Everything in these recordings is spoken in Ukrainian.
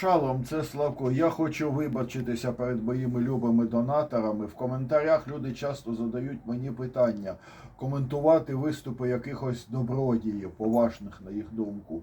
Шалом, це Славко. Я хочу вибачитися перед моїми любими донаторами. В коментарях люди часто задають мені питання коментувати виступи якихось добродіїв, поважних на їх думку.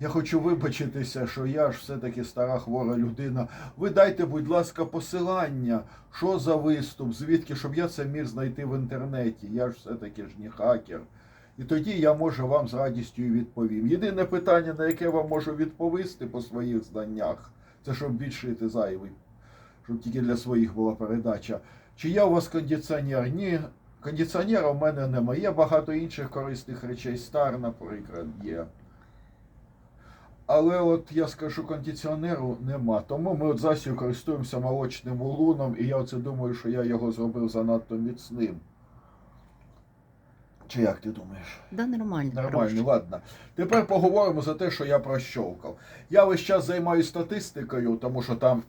Я хочу вибачитися, що я ж все-таки стара хвора людина. Ви дайте, будь ласка, посилання, що за виступ, звідки, щоб я це міг знайти в інтернеті. Я ж все-таки ж не хакер. І тоді я може вам з радістю відповім. Єдине питання, на яке вам можу відповісти по своїх знаннях, це щоб відшити зайвий, щоб тільки для своїх була передача. Чи є у вас кондиціонер? Ні, кондиціонера в мене немає. Є багато інших корисних речей. Стар, наприклад, є. Але от я скажу, кондиціонеру нема. Тому ми от засію користуємося молочним улуном, і я оце думаю, що я його зробив занадто міцним. Чи як ти думаєш? Да, нормально. Нормально, ладно. Тепер поговоримо за те, що я прощовкав. Я весь час займаюся статистикою, тому що там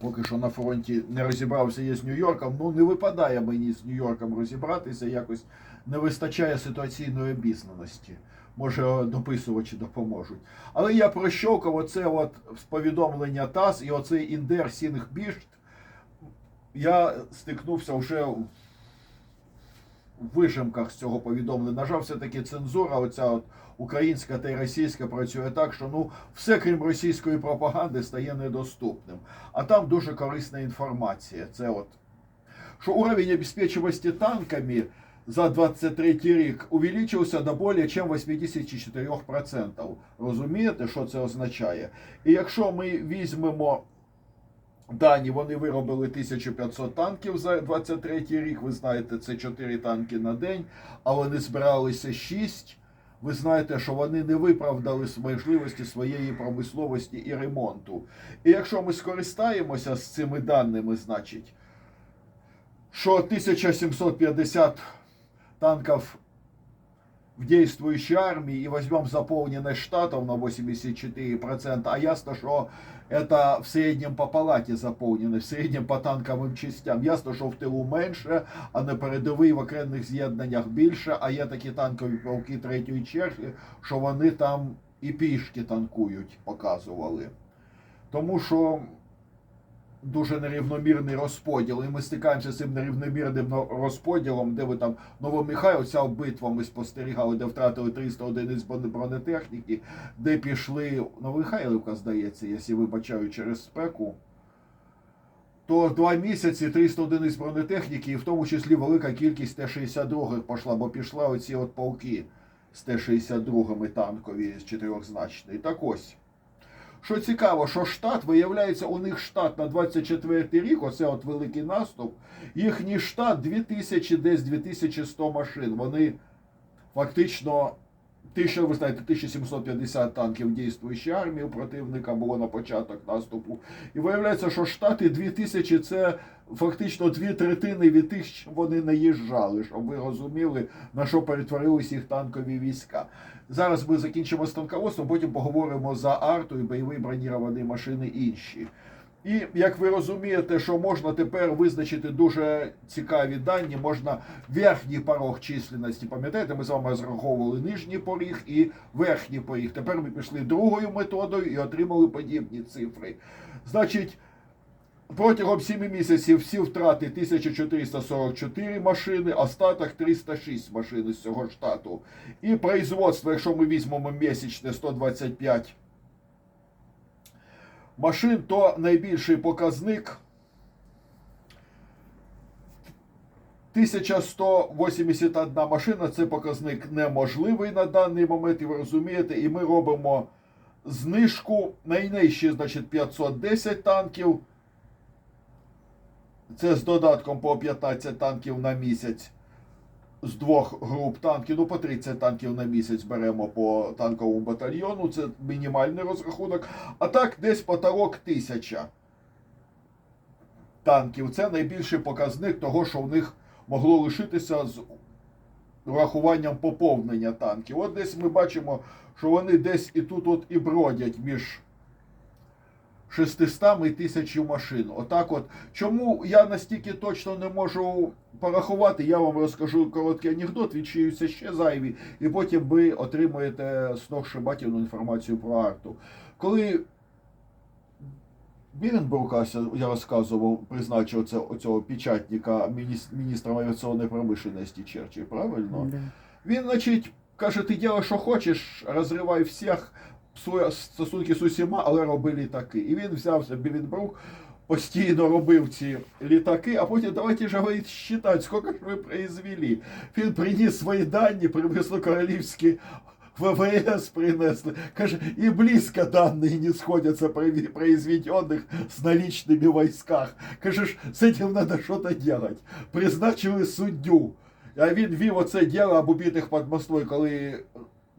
поки що на фронті не розібрався я з Нью-Йорком. Ну не випадає мені з Нью-Йорком розібратися, якось не вистачає ситуаційної обізнаності. Може, дописувачі допоможуть. Але я прощовкав оце от повідомлення ТАСС і оцей індер Сінг Бішт. Я стикнувся вже вижимках з цього повідомлення. На жаль, все-таки цензура, оця от українська та й російська працює так, що ну все крім російської пропаганди стає недоступним. А там дуже корисна інформація. Це от що уровень обеспечивості танками за 23 рік увеличився до более чем 84%. Розумієте, що це означає? І якщо ми візьмемо Дані вони виробили 1500 танків за 23 рік. Ви знаєте, це 4 танки на день, а вони збиралися 6. Ви знаєте, що вони не виправдали можливості своєї промисловості і ремонту. І якщо ми скористаємося з цими даними, значить, що 1750 танков в действующей армии и возьмем заполненность штатов на 84%, а ясно, что это в среднем по палаті заповнено, в среднем по танковим частям. Ясно, що в тилу менше, а на передовій в окремих з'єднаннях більше, а є такі танкові полки третьої черги, що вони там і пішки танкують, показували. Тому що дуже нерівномірний розподіл. І ми стикаємося з цим нерівномірним розподілом, де ви там Новомихайловця битва ми спостерігали, де втратили 300 одиниць бронетехніки, де пішли Новомихайлівка, здається, якщо вибачаю через спеку. То два місяці 300 одиниць бронетехніки, і в тому числі велика кількість Т-62 пішла, бо пішла оці от полки з Т-62 танкові з чотирьохзначної. Так ось. Що цікаво, що штат, виявляється, у них штат на 24 рік, оце от великий наступ, їхній штат 2000, десь 2100 машин. Вони фактично, тисяча, ви знаєте, 1750 танків дійствуючої армії у противника було на початок наступу. І виявляється, що штати 2000 це фактично дві третини від тих, що вони наїжджали, щоб ви розуміли, на що перетворились їх танкові війська. Зараз ми закінчимо з танководством, потім поговоримо за арту і бойові броніровані машини інші. І як ви розумієте, що можна тепер визначити дуже цікаві дані, можна верхній порог численності. Пам'ятаєте, ми з вами розраховували нижній поріг і верхній поріг. Тепер ми пішли другою методою і отримали подібні цифри. Значить, протягом 7 місяців всі втрати 1444 машини, остаток 306 машин з цього штату. І производство, якщо ми візьмемо місячне 125 машин, то найбільший показник. 1181 машина це показник неможливий на даний момент, і ви розумієте, і ми робимо знижку. Найнижчі, значить, 510 танків. Це з додатком по 15 танків на місяць з двох груп танків, ну по 30 танків на місяць беремо по танковому батальйону, це мінімальний розрахунок. А так десь потолок тисяча танків. Це найбільший показник того, що в них могло лишитися з урахуванням поповнення танків. От десь ми бачимо, що вони десь і тут от і бродять між 600 і 1000 машин. Отак от. Чому я настільки точно не можу порахувати, я вам розкажу короткий анекдот, відчиються ще зайві, і потім ви отримуєте сногсшибательну інформацію про арту. Коли Біренбрука, я розказував, призначив це, оцього печатника міністр, міністром авіаційної промишленості Черчилль, правильно? Да. Він, значить, каже, ти ділай, що хочеш, розривай всіх, стосунки з усіма, але роби літаки. І він взявся Біренбрук, постійно робив ці літаки, а потім давайте ж говорить, считати, скільки ж ви произвели. Він приніс свої дані, привезли королівські ВВС принесли. Каже, и близко данные не сходятся прови- произведенных с наличными в войсках. Каже, ж, з этим надо что-то делать. Призначили суддю. А він вів оце діло об убитих під Москвою, коли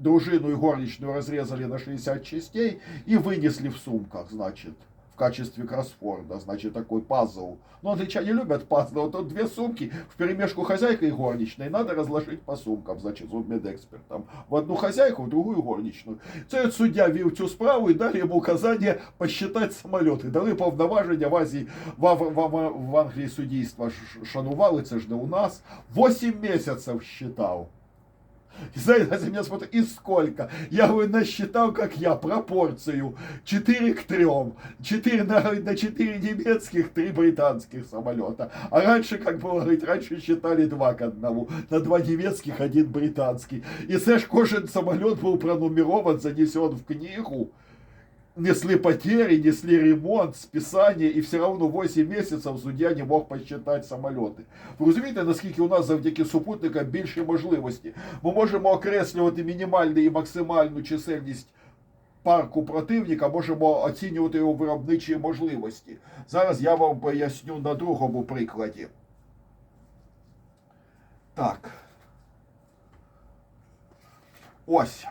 дружину і горничную розрізали на 60 частей і винесли в сумках, значить. В качестве кроссфорда, значит, такой пазл. Но англичане любят пазлы. Вот тут две сумки, в перемешку хозяйка и горничной. Надо разложить по сумкам, значит, судмедэкспертам. В одну хозяйку, в другую горничную. Це от суддя вів цю справу і дали йому указання посчитати самоліти. Дали повноваження в Азії, в, в, Ав- в Англії суддівства шанували, це ж не у нас. 8 місяців считав. Знаете, меня смотрят, и сколько? Я, говорю, насчитал, как я, пропорцию. 4 к 3. 4 на, на 4 немецких, 3 британских самолета. А раньше, как было говорить, раньше считали 2 к 1. На 2 немецких, 1 британский. И знаешь, кожен самолет был пронумерован, занесен в книгу. Несли потери, несли ремонт, списание, і все равно 8 місяців суддя не мог посчитати самоліти. Ви розумієте, наскільки у нас завдяки супутникам більші можливості? Ми можемо окреслювати мінімальну і максимальну чисельність парку противника, можемо оцінювати його виробничі можливості. Зараз я вам поясню на другому прикладі. Так. Ось.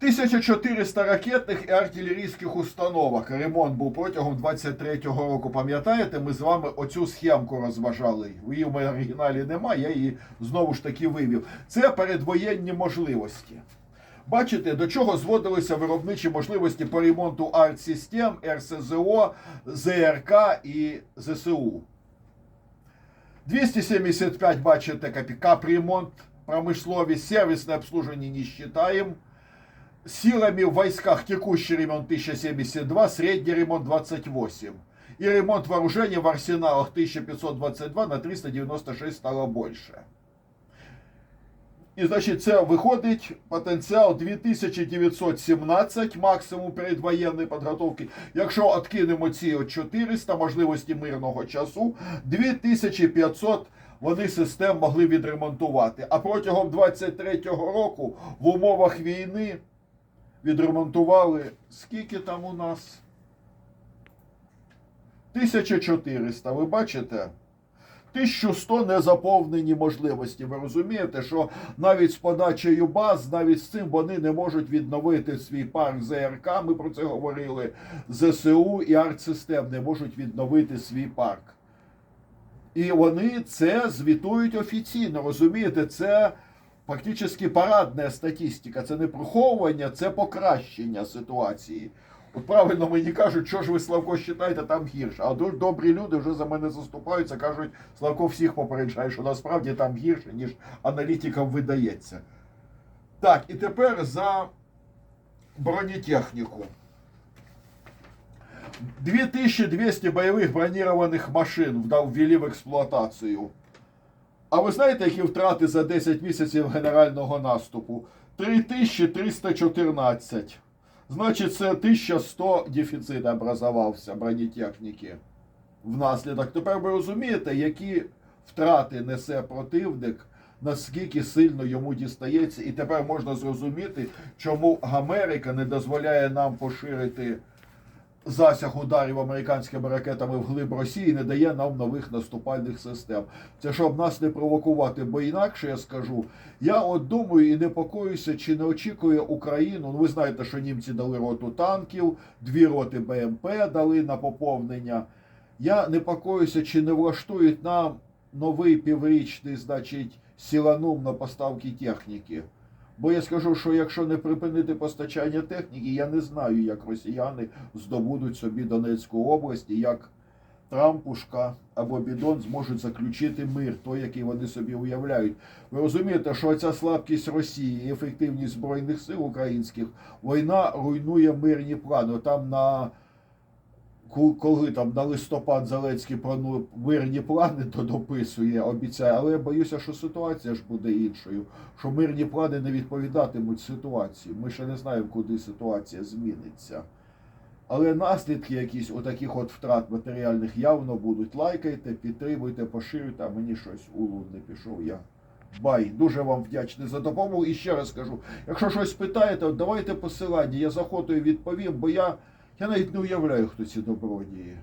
1400 ракетних і артилерійських установок. Ремонт був протягом 23-го року. Пам'ятаєте, ми з вами оцю схемку розважали. Її в моєму оригіналі немає, я її знову ж таки вивів. Це передвоєнні можливості. Бачите, до чого зводилися виробничі можливості по ремонту артсистем, РСЗО, ЗРК і ЗСУ. 275, бачите, капі- капремонт, промисловість, сервісне обслуживание не считаем. Силами в войсках текущий ремонт 1072, средний ремонт 28. И ремонт вооружения в арсеналах 1522 на 396 стало больше. І значить, це виходить потенціал 2917 максимум передвоєнної підготовки. Якщо откинемо ці 400 можливості мирного часу, 2500 вони систем могли відремонтувати. А протягом 23-го року в умовах війни відремонтували скільки там у нас? 1400, ви бачите? 1100 незаповнені можливості. Ви розумієте, що навіть з подачею баз, навіть з цим вони не можуть відновити свій парк ЗРК. Ми про це говорили. ЗСУ і артсистем не можуть відновити свій парк. І вони це звітують офіційно. Розумієте, це фактично парадна статистика. Це не приховування, це покращення ситуації. От правильно мені кажуть, що ж ви Славко считаєте, там гірше. А дуже добрі люди вже за мене заступаються, кажуть, Славко всіх попереджає, що насправді там гірше, ніж аналітикам видається. Так, і тепер за бронетехніку. 2200 бойових бронірованих машин ввели в експлуатацію. А ви знаєте, які втрати за 10 місяців генерального наступу? 3314. Значить, це 1100 дефіцит образувався бронетехніки внаслідок. Тепер ви розумієте, які втрати несе противник, наскільки сильно йому дістається, і тепер можна зрозуміти, чому Америка не дозволяє нам поширити засяг ударів американськими ракетами вглиб Росії, не дає нам нових наступальних систем. Це щоб нас не провокувати, бо інакше я скажу, я от думаю і непокоюся, чи не очікує Україну. Ну, ви знаєте, що німці дали роту танків, дві роти БМП дали на поповнення. Я непокоюся, чи не влаштують нам новий піврічний, значить, сіланум на поставки техніки. Бо я скажу, що якщо не припинити постачання техніки, я не знаю, як росіяни здобудуть собі Донецьку область і як Трампушка або Бідон зможуть заключити мир, той, який вони собі уявляють. Ви розумієте, що ця слабкість Росії і ефективність збройних сил українських війна руйнує мирні плани. Там на коли там на листопад Зеленський про мирні плани, то дописує, обіцяє. Але я боюся, що ситуація ж буде іншою, що мирні плани не відповідатимуть ситуації. Ми ще не знаємо, куди ситуація зміниться. Але наслідки якісь отаких от втрат матеріальних явно будуть. Лайкайте, підтримуйте, поширюйте, а мені щось у лун не пішов. Я бай. Дуже вам вдячний за допомогу. І ще раз кажу, якщо щось питаєте, давайте посилання, я з відповім, бо я, я навіть не уявляю, хто ці добродії.